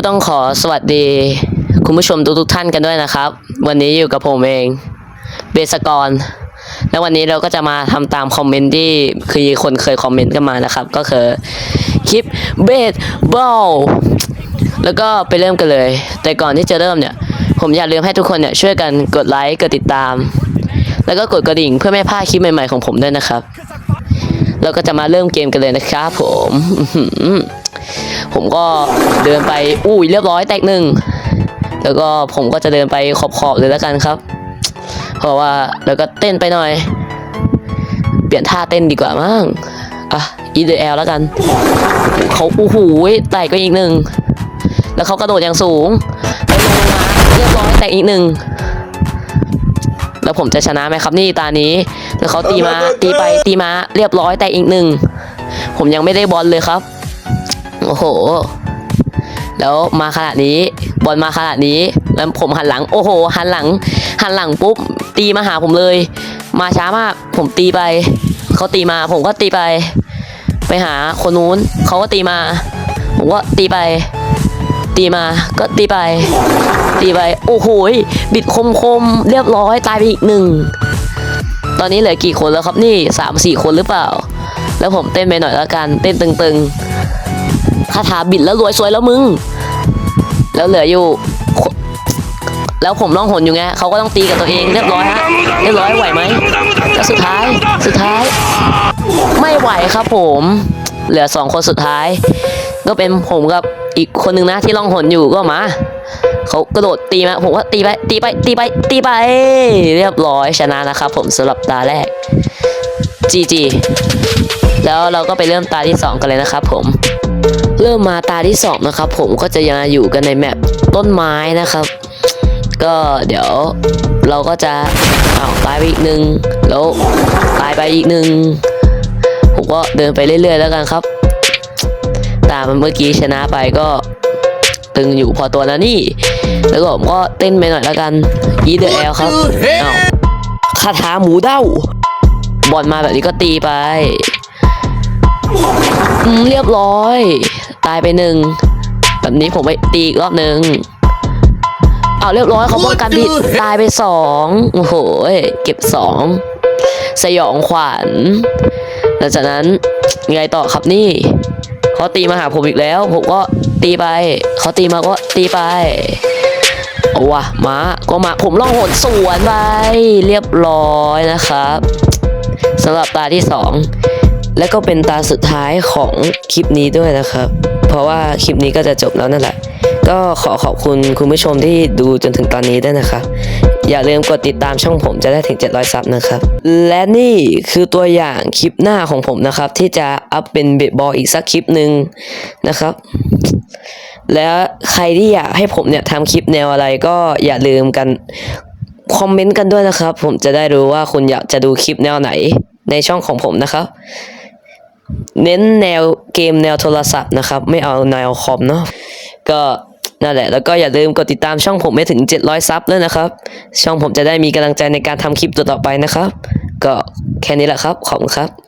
ก็ต้องขอสวัสดี คุณผู้ชมทุกทุกท่านกันด้วยนะครับ วันนี้อยู่กับผมเองเบสกรและวันนี้เราก็จะมาทำตามคอมเมนต์ที่คือคนเคยคอมเมนต์กันมานะครับ ก็คือคลิปเบสบอลแล้วก็ไปเริ่มกันเลย แต่ก่อนที่จะเริ่มเนี่ย ผมอยากเลืมให้ทุกคนเนี่ยช่วยกันกดไลค์กดติดตาม แล้วก็กดกระดิ่งเพื่อไม่พลาดคลิปใหม่ๆของผมด้วยนะครับ เราก็จะมาเริ่มเกมกันเลยนะครับ ผม ผมก็เดินไปอุ้ยเรียบร้อยแตกหนึ่งแล้วก็ผมก็จะเดินไปขอบๆเลยแล้วกันครับ เพราะว่าแล้วก็เต้นไปหน่อย เปลี่ยนท่าเต้นดีกว่ามั้งอะ e d l แล้วกันเขาโอ้โหแตกไปอีกหนึ่งแล้วเขากระโดดอย่างสูงแล้วลงมาเรียบร้อยแตกอีกหนึ่งแล้วผมจะชนะไหมครับนี่ตานี้ แล้วเขาตีมาตีไปตีมาเรียบร้อยแตกอีกหนึ่งผมยังไม่ได้บอลเลยครับ โอ้โห แล้วมาขนาดนี้บอลมาขนาดนี้แล้วผมหันหลัง โอ้โห หันหลัง หันหลังปุ๊บ ตีมาหาผมเลย มาช้ามาก ผมตีไป เขาตีมา ผมก็ตีไป ไปหาคนนู้น เขาก็ตีมา ผมก็ตีไป ตีมา ก็ตีไป ตีไป โอ้โห บิดคมคมๆเรียบร้อย ตายไปอีกหนึ่ง ตอนนี้เหลือกี่คนแล้วครับนี่สามสี่คนหรือเปล่า แล้วผมเต้นไปหน่อยแล้วกัน เต้นตึงๆ คาถาบิดแล้วรวยสวยแล้วมึง แล้วเหลืออยู่ แล้วผมล่องหนอยู่ไงเขาก็ต้องตีกับตัวเองเรียบร้อยฮะเรียบร้อยไหวไหมแล้วสุดท้ายสุดท้าย ไม่ไหวครับผม เหลือสองคนสุดท้าย ก็เป็นผมกับอีกคนหนึ่งนะที่ล่องหนอยู่ก็มาเขากระโดดตีมาผมก็ตีไปตีไปตีไปตีไป เรียบร้อยชนะนะครับผมสำหรับตาแรก GG แล้วเราก็ไปเริ่มตาที่ 2 กันเลยนะครับผม เริ่มมาตาที่2นะครับผมก็จะยังอยู่กันในแมปต้นไม้นะครับ ก็เดี๋ยวเราก็จะอ้าตายไปอีกหนึ่งแล้วตายไปอีกหนึ่งผมก็เดินไปเรื่อยๆแล้วกันครับ ตามเมื่อกี้ชนะไปก็ตึงอยู่พอตัวแล้วนี่ แล้วก็ผมก็เต้นไปหน่อยแล้วกันอีเดอแอลครับอ้าคาถาหมูเด้าบอลมาแบบนี้ก็ตีไปอืมเรียบร้อย ตายไปหนึ่งแบบนี้ผมไปตีอีกรอบหนึ่งเอาเรียบร้อยเขาป้องกันผิดตายไปสองโอ้โหเก็บสองสยองขวัญหลังจากนั้นไงต่อครับนี่เขาตีมาหาผมอีกแล้ว ผมก็ตีไปเขาตีมาก็ตีไปเอาวะมาก็มาผมล่องหนสวนไปเรียบร้อยนะครับสำหรับตาที่สอง และก็เป็นตาสุดท้ายของคลิปนี้ด้วยนะครับ เพราะว่าคลิปนี้ก็จะจบแล้วนั่นแหละ ก็ขอขอบคุณคุณผู้ชมที่ดูจนถึงตอนนี้ด้วยนะครับ อย่าลืมกดติดตามช่องผมจะได้ถึง 700 ซับนะครับ และนี่คือตัวอย่างคลิปหน้าของผมนะครับ ที่จะอัพเป็นเบสบอลอีกสักคลิปหนึ่งนะครับ แล้วใครที่อยากให้ผมเนี่ยทำคลิปแนวอะไรก็อย่าลืมกันคอมเมนต์กันด้วยนะครับ ผมจะได้รู้ว่าคุณอยากจะดูคลิปแนวไหนในช่องของผมนะครับ เน้นแนวเกมแนวโทรศัพท์นะครับ ไม่เอาแนวคอมเนาะก็นั่นแหละ แล้วก็อย่าลืมกดติดตามช่องผมให้ถึง 700 ซับเลยนะครับ ช่องผมจะได้มีกำลังใจในการทำคลิปต่อไปนะครับ ก็แค่นี้แหละครับ ขอบคุณครับ